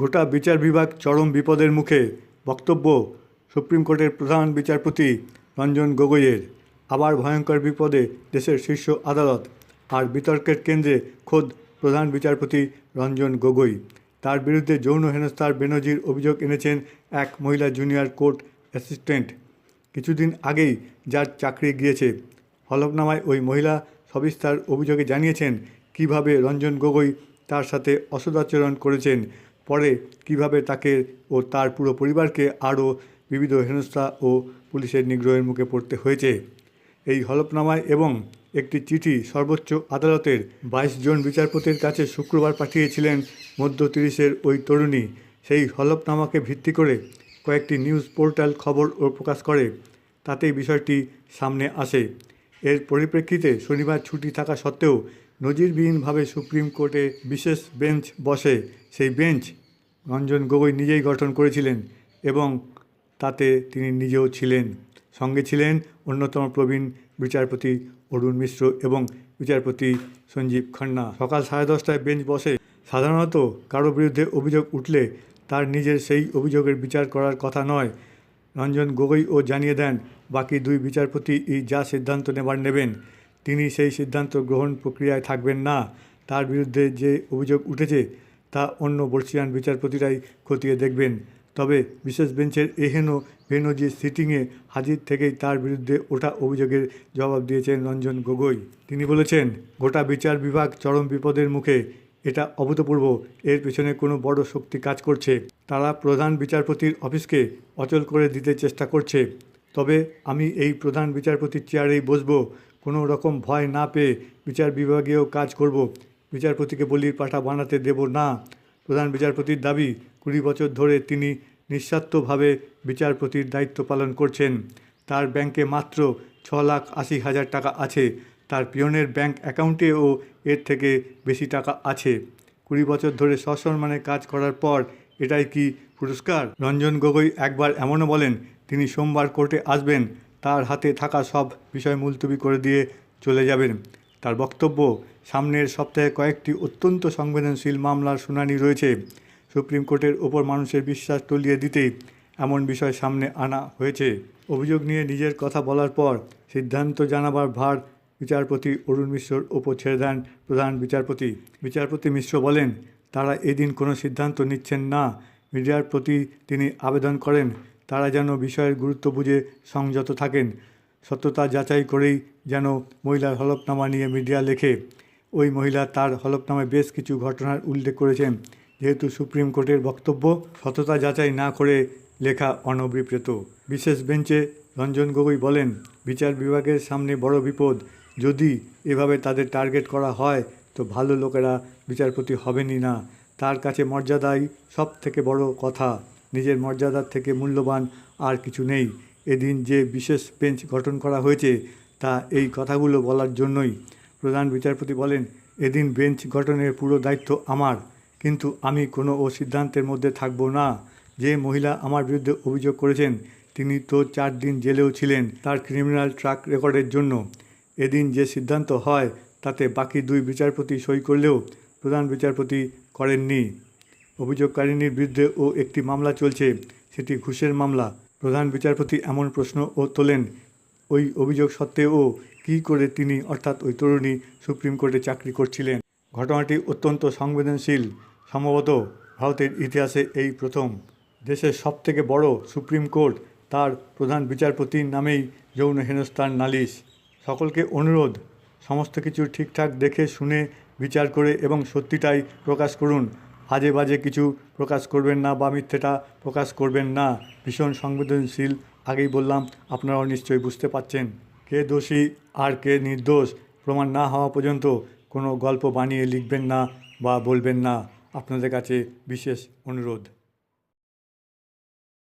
গোটা বিচার বিভাগ চরম বিপদের মুখে। বক্তব্য, সুপ্রিম কোর্টের প্রধান বিচারপতি রঞ্জন গগৈয়ের। আবার ভয়ঙ্কর বিপদে দেশের শীর্ষ আদালত আর বিতর্কের কেন্দ্রে খোদ প্রধান বিচারপতি রঞ্জন গগৈ। তার বিরুদ্ধে যৌন হেনস্থার বেনজির অভিযোগ এনেছেন এক মহিলা জুনিয়র কোর্ট অ্যাসিস্ট্যান্ট। কিছুদিন আগেই যার চাকরি গিয়েছে। হলফনামায় ওই মহিলা সবিস্তার অভিযোগে জানিয়েছেন কীভাবে রঞ্জন গগৈ তার সাথে অসদাচরণ করেছেন পরে কীভাবে তাকে ও তার পুরো পরিবারকে আরও বিবিধ হেনস্থা ও পুলিশের নিগ্রহের মুখে পড়তে হয়েছে। এই হলফনামায় এবং একটি চিঠি সর্বোচ্চ আদালতের বাইশ জন বিচারপতির কাছে শুক্রবার পাঠিয়েছিলেন মধ্য তিরিশের ওই তরুণী। সেই হলফনামাকে ভিত্তি করে কয়েকটি নিউজ পোর্টাল খবর ও প্রকাশ করে। তাতেই বিষয়টি সামনে আসে। এর পরিপ্রেক্ষিতে শনিবার ছুটি থাকা সত্ত্বেও নজিরবিহীনভাবে সুপ্রিম কোর্টে বিশেষ বেঞ্চ বসে সেই বেঞ্চ রঞ্জন গগৈ নিজেই গঠন করেছিলেন এবং তাতে তিনি নিজেও ছিলেন। সঙ্গে ছিলেন অন্যতম প্রবীণ বিচারপতি অরুণ মিশ্র এবং বিচারপতি সঞ্জীব খান্না। সকাল সাড়ে দশটায় বেঞ্চ বসে সাধারণত কারও বিরুদ্ধে অভিযোগ উঠলে তার নিজের সেই অভিযোগের বিচার করার কথা নয় রঞ্জন গগৈও জানিয়ে দেন, বাকি দুই বিচারপতি যা সিদ্ধান্ত নেবার নেবেন, তিনি সেই সিদ্ধান্ত গ্রহণ প্রক্রিয়ায় থাকবেন না। তার বিরুদ্ধে যে অভিযোগ উঠেছে, তা অন্য বর্ষিয়ান বিচারপতিরাই খতিয়ে দেখবেন। তবে বিশেষ বেঞ্চের এহেন বেনজির সিটিংয়ে হাজির থেকেই তার বিরুদ্ধে ওঠা অভিযোগের জবাব দিয়েছেন রঞ্জন গগৈ। তিনি বলেছেন, গোটা বিচার বিভাগ চরম বিপদের মুখে এটা অভূতপূর্ব। এর পেছনে কোনো বড় শক্তি কাজ করছে। তারা প্রধান বিচারপতির অফিসকে অচল করে দিতে চেষ্টা করছে। তবে আমি এই প্রধান বিচারপতির চেয়ারেই বসবো। কোনো রকম ভয় না পেয়ে বিচার বিভাগেও কাজ করব। বিচারপতিকে বলির পাঠা বানাতে দেব না। প্রধান বিচারপতির দাবি, কুড়ি বছর ধরে তিনি নিঃস্বার্থভাবে বিচারপতির দায়িত্ব পালন করছেন। তার ব্যাংকে মাত্র ছ লাখ আশি হাজার টাকা আছে। তার পিয়নের ব্যাংক অ্যাকাউন্টেও এর থেকে বেশি টাকা আছে। কুড়ি বছর ধরে সসম্মানে কাজ করার পর এটাই কি পুরস্কার? রঞ্জন গগৈ একবার এমনও বলেন, তিনি সোমবার কোর্টে আসবেন, তার হাতে থাকা সব বিষয় মুলতবি করে দিয়ে চলে যাবেন। তার বক্তব্য, সামনের সপ্তাহে কয়েকটি অত্যন্ত সংবেদনশীল মামলার শুনানি রয়েছে। সুপ্রিম কোর্টের ওপর মানুষের বিশ্বাস টলিয়ে দিতেই এমন বিষয় সামনে আনা হয়েছে। অভিযোগ নিয়ে নিজের কথা বলার পর সিদ্ধান্ত জানাবার ভার বিচারপতি অরুণ মিশ্রর ওপর ছেড়ে দেন প্রধান বিচারপতি। বিচারপতি মিশ্র বলেন, তারা এদিন কোনো সিদ্ধান্ত নিচ্ছেন না। মিডিয়ার প্রতি তিনি আবেদন করেন। তারা যেন বিষয়ের গুরুত্ব বুঝে সংযত থাকেন। সত্যতা যাচাই করেই যেন মহিলার হলফনামা নিয়ে মিডিয়া লেখে। ওই মহিলা তার হলফনামায় বেশ কিছু ঘটনার উল্লেখ করেছেন। যেহেতু সুপ্রিম কোর্টের বক্তব্য সততা যাচাই না করে লেখা অনবিপ্রেত বিশেষ বেঞ্চে রঞ্জন গগৈ বলেন, বিচার বিভাগের সামনে বড় বিপদ। যদি এভাবে তাদের টার্গেট করা হয়, তো ভালো লোকেরা বিচারপতি হবেনই না। তার কাছে মর্যাদাই সব থেকে বড় কথা। নিজের মর্যাদার থেকে মূল্যবান আর কিছু নেই। এদিন যে বিশেষ বেঞ্চ গঠন করা হয়েছে, তা এই কথাগুলো বলার জন্যই। প্রধান বিচারপতি বলেন, এদিন বেঞ্চ গঠনের পুরো দায়িত্ব আমার, কিন্তু আমি কোনো ও সিদ্ধান্তের মধ্যে থাকব না। যে মহিলা আমার বিরুদ্ধে অভিযোগ করেছেন, তিনি তো চার দিন জেলেও ছিলেন তার ক্রিমিনাল ট্র্যাক রেকর্ডের জন্য। এদিন যে সিদ্ধান্ত হয়, তাতে বাকি দুই বিচারপতি সই করলেও প্রধান বিচারপতি করেননি। অভিযোগকারিনীর বিরুদ্ধে ও একটি মামলা চলছে, সেটি ঘুষের মামলা। প্রধান বিচারপতি এমন প্রশ্ন ও তোলেন, ওই অভিযোগ সত্ত্বেও কী করে তিনি, অর্থাৎ ওই তরুণী, সুপ্রিম কোর্টে চাকরি করছিলেন? ঘটনাটি অত্যন্ত সংবেদনশীল। সম্ভবত ভারতের ইতিহাসে এই প্রথম। দেশের সবথেকে বড় সুপ্রিম কোর্ট, তার প্রধান বিচারপতির নামেই যৌন হেনস্থার নালিশ। সকলকে অনুরোধ, সমস্ত কিছু ঠিকঠাক দেখে, শুনে, বিচার করে এবং সত্যিটাই প্রকাশ করুন। আজে বাজে কিছু প্রকাশ করবেন না বা মিথ্যেটা প্রকাশ করবেন না। ভীষণ সংবেদনশীল, আগেই বললাম, আপনারাও নিশ্চয়ই বুঝতে পাচ্ছেন কে দোষী আর কে নির্দোষ, প্রমাণ না হওয়া পর্যন্ত কোনো গল্প বানিয়ে লিখবেন না বা বলবেন না। আপনাদের কাছে বিশেষ অনুরোধ।